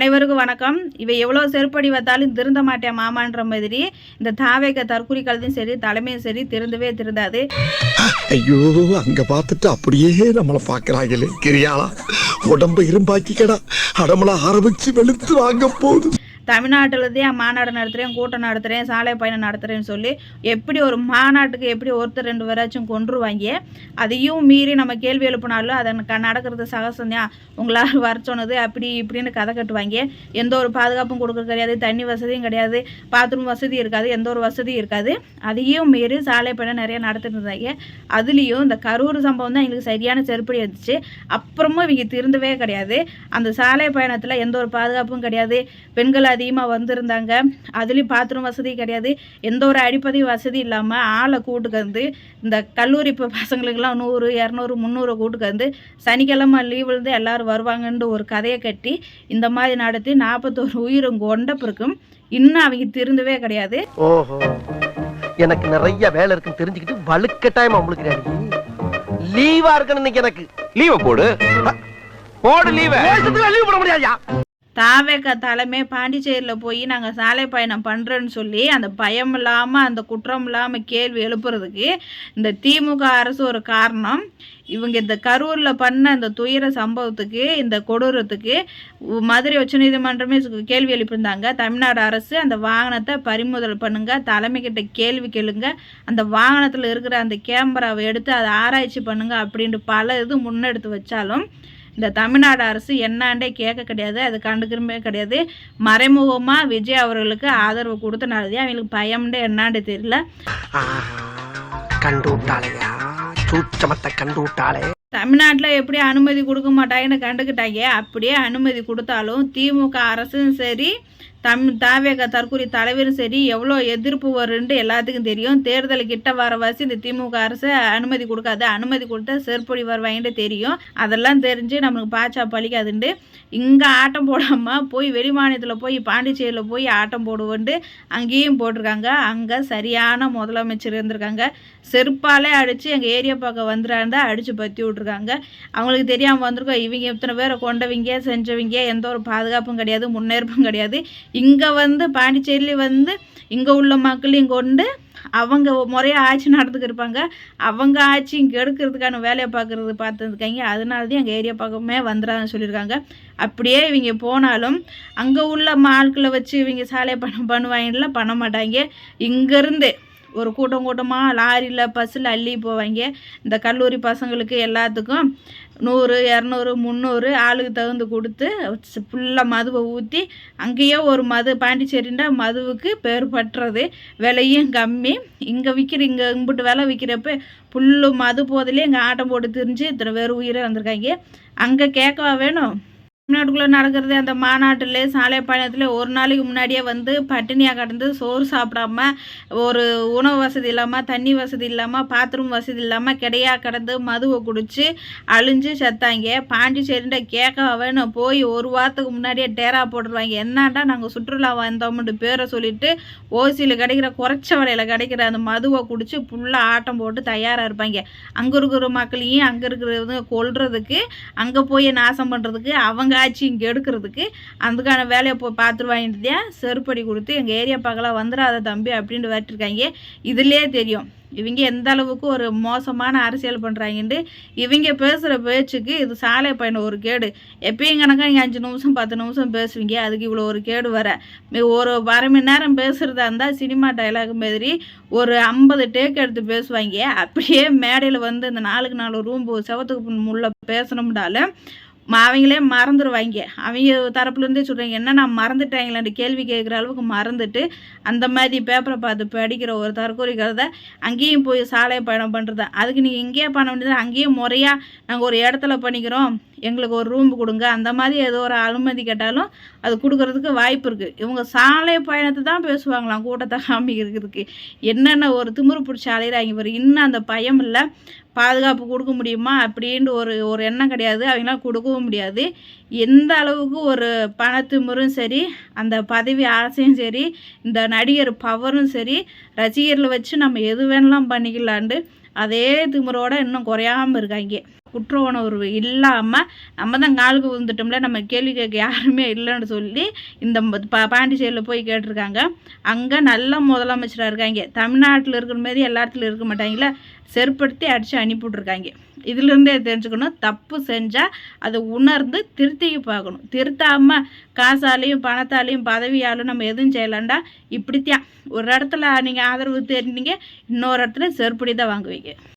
அனைவருக்கும் வணக்கம். இவை எவ்வளோ செருப்படி வைத்தாலும் திருந்த மாட்டேன் மாமான்ற மாதிரி. இந்த தாவேக தற்குறி கழுதும் சரி தலைமையும் சரி திருந்தவே திருந்தாது. ஐயோ அங்கே பார்த்துட்டு அப்படியே நம்மளை பார்க்குறாங்களே. கிரியாளா உடம்ப இரும்பாக்கிக்கடா. அடமலை ஆரம்பிச்சு வெளுத்து வாங்க போகுது. தமிழ்நாட்டில்தான் மாநாடு நடத்துகிறேன் கூட்டம் நடத்துகிறேன் சாலை பயணம் நடத்துகிறேன்னு சொல்லி எப்படி ஒரு மாநாட்டுக்கு எப்படி ஒருத்தர் ரெண்டு பேராச்சும் கொன்றுவாங்க அதையும் மீறி நம்ம கேள்வி எழுப்பினாலும் அதை க- நடக்கிறது சகசம்தான். உங்களால் வர சொன்னது அப்படி இப்படின்னு கதை கட்டுவாங்க. எந்த ஒரு பாதுகாப்பும் கொடுக்க கிடையாது தண்ணி வசதியும் கிடையாது பாத்ரூம் வசதி இருக்காது எந்த ஒரு வசதியும் இருக்காது. அதையும் மீறி சாலை பயணம் நிறைய நடத்திட்டு இருந்தாங்க. அதுலேயும் இந்த கரூர் சம்பவம் தான் எங்களுக்கு சரியான செருப்படி வந்துச்சு. அப்புறமும் இவங்க திருந்தவே கிடையாது. அந்த சாலை பயணத்தில் எந்த ஒரு பாதுகாப்பும் கிடையாது. பெண்கள் அதிகமாக வந்திருந்தாங்க. அதுலேயும் பாத்ரூம் வசதி கிடையாது. எந்த ஒரு அடிப்படை வசதி இல்லாமல் ஆளை கூட்டுக்கு வந்து இந்த கல்லூரி இப்போ பசங்களுக்கெல்லாம் நூறு இரநூறு முந்நூறு கூட்டுக்கு வந்து சனிக்கிழமை லீவ் இருந்து எல்லாரும் வருவாங்கன்ற ஒரு கதையை கட்டி இந்த மாதிரி நடத்தி நாற்பத்தோரு உயிரும் கொண்ட பிறகும் இன்னும் அவங்க திருந்தவே கிடையாது. ஓஹோ. எனக்கு நிறைய வேலை இருக்குன்னு தெரிஞ்சுக்கிட்டு வலுக்கட்டாயமா முழுக்கிறாரு லீவா இருக்கணும் இன்னைக்கு எனக்கு. லீவ போடு. போடு லீவ லீவ் போட முடியாதுயா? தாவேக்க தலைமை பாண்டிச்சேரியில் போய் நாங்கள் சாலை பயணம் பண்ணுறோன்னு சொல்லி அந்த பயம் இல்லாமல் அந்த குற்றம் இல்லாமல் கேள்வி எழுப்புறதுக்கு இந்த திமுக அரசு ஒரு காரணம். இவங்க இந்த கரூரில் பண்ண இந்த துயர சம்பவத்துக்கு இந்த கொடூரத்துக்கு மதுரை உச்சநீதிமன்றமே கேள்வி எழுப்பியிருந்தாங்க. தமிழ்நாடு அரசு அந்த வாகனத்தை பறிமுதல் பண்ணுங்க தலைமைக்கிட்ட கேள்வி கேளுங்க. அந்த வாகனத்தில் இருக்கிற அந்த கேமராவை எடுத்து அதை ஆராய்ச்சி பண்ணுங்க அப்படின்ட்டு பல இது முன்னெடுத்து வச்சாலும் இந்த தமிழ்நாடு அரசு என்னாண்டே கேட்க கிடையாது அது கண்டுக்கிறமே கிடையாது. மறைமுகமாக விஜய் அவர்களுக்கு ஆதரவு கொடுத்தனாலதான் அவங்களுக்கு பயம்ண்டே என்னாண்டே தெரியல. கண்டு தமிழ்நாட்டில் எப்படி அனுமதி கொடுக்க மாட்டாங்கன்னு கண்டுக்கிட்டாங்க. அப்படியே அனுமதி கொடுத்தாலும் திமுக அரசும் சரி தம் தாவேக தற்கொலை தலைவரும் சரி எவ்வளோ எதிர்ப்பு வரும்னு எல்லாத்துக்கும் தெரியும். தேர்தல் கிட்ட வரவாசி இந்த திமுக அரசு அனுமதி கொடுக்காது. அனுமதி கொடுத்தா செருப்பொடி வருவாங்கன்னு தெரியும். அதெல்லாம் தெரிஞ்சு நம்மளுக்கு பாச்சா பழிக்காதுண்டு இங்கே ஆட்டம் போடாமல் போய் வெளிமாநிலத்தில் போய் பாண்டிச்சேரியில் போய் ஆட்டம் போடுவோண்டு அங்கேயும் போட்டிருக்காங்க. அங்கே சரியான முதலமைச்சர் இருந்திருக்காங்க. செருப்பாலே அடித்து எங்கள் ஏரியா பக்கம் வந்துடாண்டா அடித்து பற்றி விட்ருக்காங்க அவங்களுக்கு தெரியாமல் வந்திருக்கோம். இவங்க இத்தனை பேரை கொண்டவங்க செஞ்சவங்க எந்த ஒரு பாதுகாப்பும் கிடையாது முன்னேற்பும் கிடையாது. இங்கே வந்து பாண்டிச்சேரியில் வந்து இங்கே உள்ள மக்களையும் கொண்டு அவங்க முறையாக ஆட்சி நடந்துக்கு இருப்பாங்க. அவங்க ஆட்சி இங்கே எடுக்கிறதுக்கான வேலையை பார்க்குறது பார்த்துருக்காங்க. அதனால தான் எங்கள் ஏரியா பக்கமே வந்துடாதுன்னு சொல்லியிருக்காங்க. அப்படியே இவங்க போனாலும் அங்கே உள்ள ஆட்களை வச்சு இவங்க சாலை பணம் பண்ணுவாங்கலாம் பண்ண மாட்டாங்க. இங்கேருந்து ஒரு கூட்டம் கூட்டமாக லாரியில் பஸ்ஸில் அள்ளி போவாங்க. இந்த கல்லூரி பசங்களுக்கு எல்லாத்துக்கும் நூறு இரநூறு முந்நூறு ஆளுக்கு தகுந்து கொடுத்து ஃபுல்லாக மதுவை ஊற்றி அங்கேயே ஒரு மது பாண்டிச்சேரின்னா மதுவுக்கு பேர் பட்டுறது விலையும் கம்மி. இங்கே விற்கிற இங்கே இம்புட்டு விலை விற்கிறப்ப புல்லு மது போதிலே இங்கே ஆட்டம் போட்டு திரிஞ்சு இத்தனை பேர் உயிரே வந்திருக்காங்க அங்கே கேட்கவா வேணும்? தமிழ்நாட்டுக்குள்ளே நடக்கிறது அந்த மாநாட்டில் சாலை பயணத்தில் ஒரு நாளைக்கு முன்னாடியே வந்து பட்டினியாக கடந்து சோறு சாப்பிடாம ஒரு உணவு வசதி இல்லாமல் தண்ணி வசதி இல்லாமல் பாத்ரூம் வசதி இல்லாமல் கிடையா கடந்து மதுவை குடித்து அழிஞ்சு செத்தாங்க. பாண்டிச்சேரிண்ட கேட்க வேணும். போய் ஒரு வாரத்துக்கு முன்னாடியே டேரா போட்டுருவாங்க. என்னண்டா நாங்கள் சுற்றுலா வந்தோம்னு பேரை சொல்லிட்டு ஓசியில் கிடைக்கிற குறைச்ச வலையில் கிடைக்கிற அந்த மதுவை குடித்து ஃபுல்லாக ஆட்டம் போட்டு தயாராக இருப்பாங்க. அங்கே இருக்கிற மக்களையும் அங்கே இருக்கிறவங்க கொள்றதுக்கு அங்கே போய் நாசம் பண்ணுறதுக்கு அவங்க ஆட்சி இங்கே எடுக்கிறதுக்கு? அதுக்கான வேலையை போய் பார்த்துருவாங்கிட்டு செருப்படி கொடுத்து எங்கள் ஏரியா பக்கம்லாம் வந்துடாத தம்பி அப்படின்ட்டு வரட்டிருக்காங்க. இதுலேயே தெரியும். இவங்க எந்த அளவுக்கு ஒரு மோசமான அரசியல் பண்ணுறாங்கன்ட்டு இவங்க பேசுகிற பேச்சுக்கு இது சாலை பயணம் ஒரு கேடு. எப்பயும் கணக்கா நீங்கள் அஞ்சு நிமிஷம் பத்து நிமிஷம் பேசுவீங்க. அதுக்கு இவ்வளோ ஒரு கேடு வர. ஒரு அரை மணி நேரம் பேசுகிறதா இருந்தால் சினிமா டைலாக் மாதிரி ஒரு ஐம்பது டேக் எடுத்து பேசுவாங்க. அப்படியே மேடையில் வந்து இந்த நாளுக்கு நாலு ரூம் செவத்துக்கு முள்ள பேசணும்னாலும் அவங்களே மறந்துடுவாங்க அவங்க தரப்புலேருந்தே சொல்கிறாங்க என்ன நான் மறந்துட்டாங்களான்னு கேள்வி கேட்குற அளவுக்கு மறந்துட்டு அந்த மாதிரி பேப்பரை பார்த்து படிக்கிற ஒரு தற்கொலை அங்கேயும் போய் சாலை பயணம் பண்ணுறது அதுக்கு நீங்கள் இங்கேயே பண்ண வேண்டியது அங்கேயும் முறையாக நாங்கள் ஒரு இடத்துல பண்ணிக்கிறோம். எங்களுக்கு ஒரு ரூம் கொடுங்க. அந்த மாதிரி ஏதோ ஒரு அனுமதி கேட்டாலும் அது கொடுக்கறதுக்கு வாய்ப்பு இருக்குது இவங்க சாலை பயணத்தை தான் பேசுவாங்களாம். கூட்டத்தை காமிக்கிறதுக்கு. என்னென்ன ஒரு திமிரு பிடிச்ச அலையிறாங்க பாரு. இன்னும் அந்த பயம் இல்லை. பாதுகாப்பு கொடுக்க முடியுமா? அப்படின்ட்டு ஒரு ஒரு எண்ணம் கிடையாது. அவங்களாம் கொடுக்கவும் முடியாது. எந்த அளவுக்கு ஒரு பணத்திமிரும் சரி அந்த பதவி ஆசையும் சரி இந்த நடிகர் பவரும் சரி ரசிகர்களை வச்சு நம்ம எது வேணாலும் பண்ணிக்கலான்ட்டு அதே திமிரோட இன்னும் குறையாமல் இருக்காங்க. குற்ற உணர்வு இல்லாமல் நம்ம தான் காலுக்கு விழுந்துட்டோம்ல நம்ம கேள்வி கேட்க யாருமே இல்லைன்னு சொல்லி இந்த ம- பாண்டிச்சேரியில் போய் கேட்டிருக்காங்க. அங்கே நல்ல முதலமைச்சராக இருக்காங்க. தமிழ்நாட்டில் இருக்கிற மாதிரி எல்லா இடத்துலையும் இருக்க மாட்டாங்களே செருப்படுத்தி அடித்து அனுப்பிவிட்ருக்காங்க இதுலேருந்தே தெரிஞ்சுக்கணும். தப்பு செஞ்சால் அதை உணர்ந்து திருத்திக்கு பார்க்கணும். திருத்தாமல் காசாலையும் பணத்தாலையும் பதவியாலும் நம்ம எதுவும் செய்யலாண்டா இப்படித்தான். ஒரு இடத்துல நீங்கள் ஆதரவு தெரிஞ்சிங்க இன்னொரு இடத்துல செருப்படி தான் வாங்குவீங்க.